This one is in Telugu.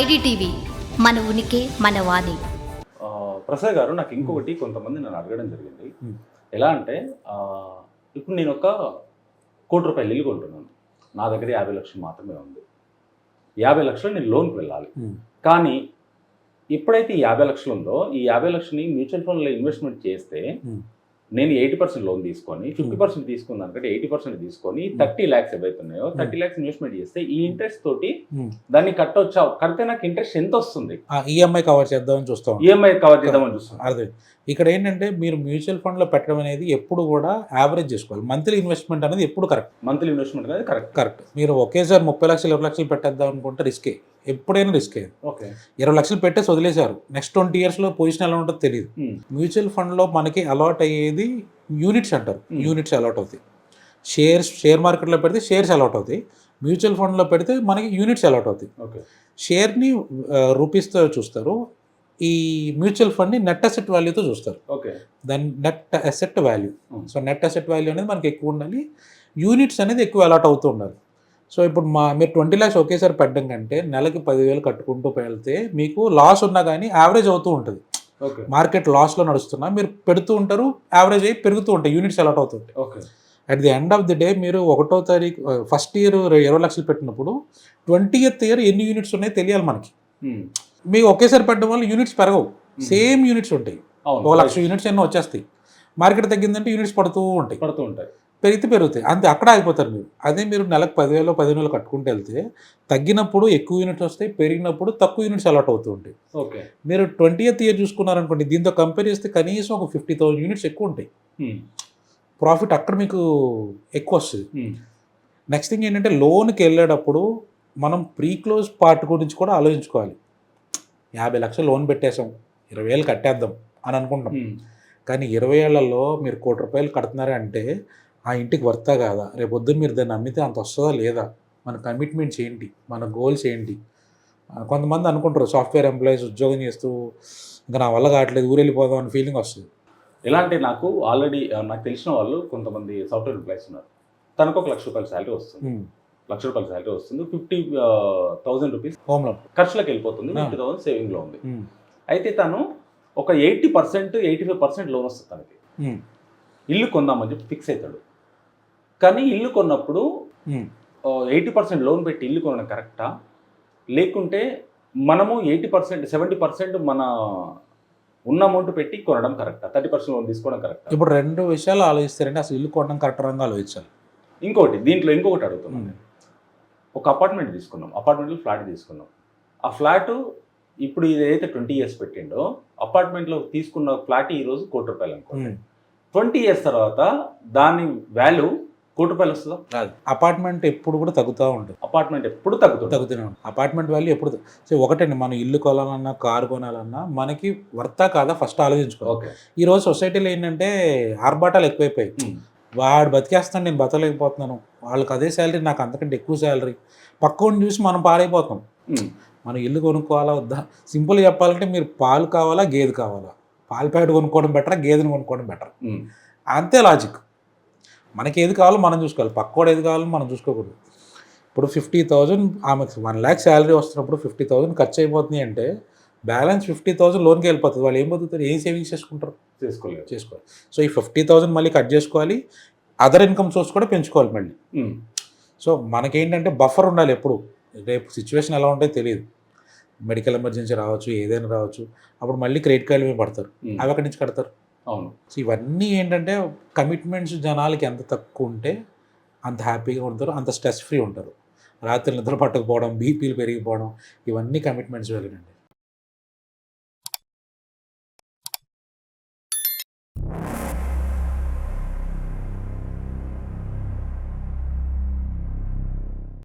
ఐడిటీవీ మన ఉనికి మన వాణి ప్రసాద్ గారు నాకు ఇంకొకటి కొంతమంది నన్ను అడగడం జరిగింది. ఎలా అంటే ఇప్పుడు నేను ఒక కోటి రూపాయలు ఇల్లు కొంటున్నాను నా దగ్గర యాభై లక్షలు మాత్రమే ఉంది యాభై లక్షలు నేను లోన్కి వెళ్ళాలి. కానీ ఎప్పుడైతే ఈ యాభై లక్షలు ఉందో ఈ యాభై లక్షలని మ్యూచువల్ ఫండ్లో ఇన్వెస్ట్మెంట్ చేస్తే. నేను ఎయిటీ పర్సెంట్ లోన్ తీసుకొని ఫిఫ్టీ పర్సెంట్ తీసుకున్న దానికంటే ఎయిటీ పర్సెంట్ తీసుకొని థర్టీ ల్యాక్స్ ఏవైతే ఉన్నాయో థర్టీ ల్యాక్స్ ఇన్వెస్ట్మెంట్ చేస్తే ఈ ఇంట్రెస్ట్ తోటి Hmm. దాన్ని కట్టొచ్చా కడితే నాకు ఇంట్రెస్ట్ ఎంత వస్తుంది? ఈఎంఐ కవర్ చేద్దామని చూస్తాం ఈఎంఐ కవర్ చేద్దామని చూస్తున్నాను అర్థం ఇక్కడ ఏంటంటే మీరు మ్యూచువల్ ఫండ్లో పెట్టడం అనేది ఎప్పుడు కూడా యావరేజ్ చేసుకోవాలి. మంత్లీ ఇన్వెస్ట్మెంట్ అనేది ఎప్పుడు కరెక్ట్? మంత్లీ ఇన్వెస్ట్మెంట్ అనేది కరెక్ట్. కరెక్ట్. మీరు ఒకేసారి ముప్పై లక్షలు ఇరవై లక్షలు పెట్టేద్దాం అనుకుంటే రిస్కే. ఎప్పుడైనా రిస్కే ఓకే. ఇరవై లక్షలు పెట్టేసి వదిలేశారు నెక్స్ట్ ట్వంటీ ఇయర్స్లో పొజిషన్ ఎలా ఉంటుందో తెలియదు మ్యూచువల్ ఫండ్లో మనకి అలాట్ అయ్యేది యూనిట్స్ అంటారు. యూనిట్స్ అలాట్ అవుతాయి. షేర్స్ షేర్ మార్కెట్లో పెడితే షేర్స్ అలాట్ అవుతాయి. మ్యూచువల్ ఫండ్లో పెడితే మనకి యూనిట్స్ అలాట్ అవుతాయి. ఓకే. షేర్ని రూపీస్తో చూస్తారు. ఈ మ్యూచువల్ ఫండ్ని నెట్ అసెట్ వాల్యూతో చూస్తారు. ఓకే. దాని net asset value. So net asset value అనేది మనకి ఎక్కువ ఉండాలి. యూనిట్స్ అనేది ఎక్కువ అలాట్ అవుతూ ఉండాలి. సో ఇప్పుడు మా మీరు ట్వంటీ ల్యాక్స్ ఒకేసారి పెట్టడం కంటే నెలకి పదివేలు కట్టుకుంటూ వెళ్తే మీకు లాస్ ఉన్నా కానీ యావరేజ్ అవుతూ ఉంటుంది. ఓకే. మార్కెట్ లాస్లో నడుస్తున్నా మీరు పెడుతూ ఉంటారు యావరేజ్ అయ్యి పెరుగుతూ ఉంటాయి యూనిట్స్ అలాట్ అవుతుంటాయి okay. At the end of the day మీరు ఒకటో తారీఖు ఫస్ట్ ఇయర్ ఇరవై లక్షలు పెట్టినప్పుడు ట్వంటీ ఇయర్ ఎన్ని యూనిట్స్ ఉన్నాయో తెలియాలి మనకి. మీకు ఒకేసారి పెట్టడం వల్ల యూనిట్స్ పెరగవు. సేమ్ యూనిట్స్ ఉంటాయి. ఒక లక్ష యూనిట్స్ ఎన్నో వచ్చేస్తాయి. మార్కెట్ తగ్గిందంటే యూనిట్స్ పడుతూ ఉంటాయి. పడుతూ ఉంటాయి. పెరిగితే పెరుగుతాయి. అంతే అక్కడ ఆగిపోతారు మీరు. అదే మీరు నెలకు పదివేలు పదిహేను వేలు కట్టుకుంటూ వెళ్తే తగ్గినప్పుడు ఎక్కువ యూనిట్స్ వస్తాయి పెరిగినప్పుడు తక్కువ యూనిట్స్ అలాట్ అవుతూ ఉంటాయి. ఓకే. మీరు ట్వంటీ ఎయిత్ ఇయర్ చూసుకున్నారనుకోండి దీంతో కంపేర్ చేస్తే కనీసం ఒక ఫిఫ్టీ థౌసండ్ యూనిట్స్ ఎక్కువ ఉంటాయి. ప్రాఫిట్ అక్కడ మీకు ఎక్కువ వస్తుంది. నెక్స్ట్ థింగ్ ఏంటంటే లోన్కి వెళ్ళేటప్పుడు మనం ప్రీ క్లోజ్ పార్ట్ గురించి కూడా ఆలోచించుకోవాలి. యాభై లక్షలు లోన్ పెట్టేసాం ఇరవై వేలు కట్టేద్దాం అని అనుకుంటాం కానీ ఇరవై ఏళ్ళలో మీరు కోటి రూపాయలు కడుతున్నారా అంటే ఆ ఇంటికి వర్తా కాదా? రేపు పొద్దున్న మీరు దాన్ని అమ్మితే అంత వస్తుందా లేదా? మన కమిట్మెంట్స్ ఏంటి? మన గోల్స్ ఏంటి? కొంతమంది అనుకుంటారు సాఫ్ట్వేర్ ఎంప్లాయీస్ ఉద్యోగం చేస్తూ ఇంకా నా వల్ల కావట్లేదు ఊరు వెళ్ళిపోదాం అనే ఫీలింగ్ వస్తుంది. ఎలా అంటే నాకు ఆల్రెడీ నాకు తెలిసిన వాళ్ళు కొంతమంది సాఫ్ట్వేర్ ఎంప్లాయీస్ ఉన్నారు. తనకు ఒక లక్ష రూపాయల శాలరీ వస్తుంది. లక్ష రూపాయల శాలరీ వస్తుంది. Fifty thousand rupees home loan ఖర్చులకు వెళ్ళిపోతుంది. ఫిఫ్టీ థౌసండ్ సేవింగ్లో ఉంది. అయితే తను ఒక eighty percent eighty five percent loan వస్తుంది తనకి. ఇల్లు కొందామని చెప్పి ఫిక్స్ అవుతాడు. కానీ ఇల్లు కొన్నప్పుడు ఎయిటీ పర్సెంట్ లోన్ పెట్టి ఇల్లు కొనడం కరెక్టా? లేకుంటే మనము ఎయిటీ పర్సెంట్ సెవెంటీ పర్సెంట్ మన ఉన్న అమౌంట్ పెట్టి కొనడం కరెక్టా? థర్టీ పర్సెంట్ లోన్ తీసుకోవడం కరెక్టా? ఇప్పుడు రెండు విషయాలు ఆలోచిస్తారంటే అసలు ఇల్లు కొనడం కరెక్ట్ రంగా ఆలోచించాలి. ఇంకోటి దీంట్లో ఇంకొకటి అడుగుతున్నాను నేను. ఒక అపార్ట్మెంట్ తీసుకున్నాం. అపార్ట్మెంట్లో ఫ్లాట్ తీసుకున్నాం. ఆ ఫ్లాట్ ఇప్పుడు ఏదైతే ట్వంటీ ఇయర్స్ పెట్టిండో అపార్ట్మెంట్లో తీసుకున్న ఫ్లాట్ ఈ రోజు కోటి రూపాయలు అనుకో ట్వంటీ ఇయర్స్ తర్వాత దాని వాల్యూ కోటి రూపాయలు వస్తుందా రాదు అపార్ట్మెంట్ ఎప్పుడు కూడా తగ్గుతూ ఉంటుంది. అపార్ట్మెంట్ ఎప్పుడు తగ్గుతుంది? తగ్గుతూనే ఉంటుంది. అపార్ట్మెంట్ వాల్యూ ఎప్పుడు సో ఒకటండి మనం ఇల్లు కొనాలన్నా కారు కొనాలన్నా మనకి వర్తా కాదా ఫస్ట్ ఆలోచించుకోవాలి. ఓకే. ఈ రోజు సొసైటీలో ఏంటంటే ఆర్భాటాలు ఎక్కువైపోయాయి. వాడు బతికేస్తాను నేను బతలేకపోతున్నాను వాళ్ళకి అదే శాలరీ నాకు అంతకంటే ఎక్కువ శాలరీ. పక్కని చూసి మనం పాడైపోతాం. మనం ఇల్లు కొనుక్కోవాలా వద్దా? సింపుల్ చెప్పాలంటే మీరు పాలు కావాలా గేదె కావాలా? పాలు ప్యాకెట్ కొనుక్కోవడం బెటర్ గేదెని కొనుక్కోవడం బెటర్? అంతే లాజిక్. మనకి ఏది కావాలో మనం చూసుకోవాలి. పక్కోడు ఏది కావాలో మనం చూసుకోకూడదు. ఇప్పుడు ఫిఫ్టీ థౌజండ్ ఆమెకు వన్ ల్యాక్ శాలరీ వస్తున్నప్పుడు ఫిఫ్టీ థౌజండ్ ఖర్చు అయిపోతుంది అంటే బ్యాలెన్స్ ఫిఫ్టీ థౌసండ్ లోన్కి వెళ్ళిపోతుంది. వాళ్ళు ఏం బతుకుతారు? ఏం సేవింగ్స్ చేసుకుంటారు? చేసుకోలేదు చేసుకోవాలి. సో ఈ ఫిఫ్టీ థౌసండ్ మళ్ళీ కట్ చేసుకోవాలి. అదర్ ఇన్కమ్ సోర్స్ కూడా పెంచుకోవాలి మళ్ళీ. సో మనకేంటంటే బఫర్ ఉండాలి ఎప్పుడు. రేపు సిచ్యువేషన్ ఎలా ఉంటుందో తెలియదు. మెడికల్ ఎమర్జెన్సీ రావచ్చు ఏదైనా రావచ్చు. అప్పుడు మళ్ళీ క్రెడిట్ కార్డు మీద పడతారు? అవి అక్కడి నుంచి కడతారు? అవును. సో ఇవన్నీ ఏంటంటే కమిట్మెంట్స్ జనాలకి ఎంత తక్కువ ఉంటే అంత హ్యాపీగా ఉంటారు అంత స్ట్రెస్ ఫ్రీ ఉంటారు. రాత్రి నిద్ర పట్టకపోవడం బీపీలు పెరిగిపోవడం ఇవన్నీ కమిట్మెంట్స్ వెళ్ళండి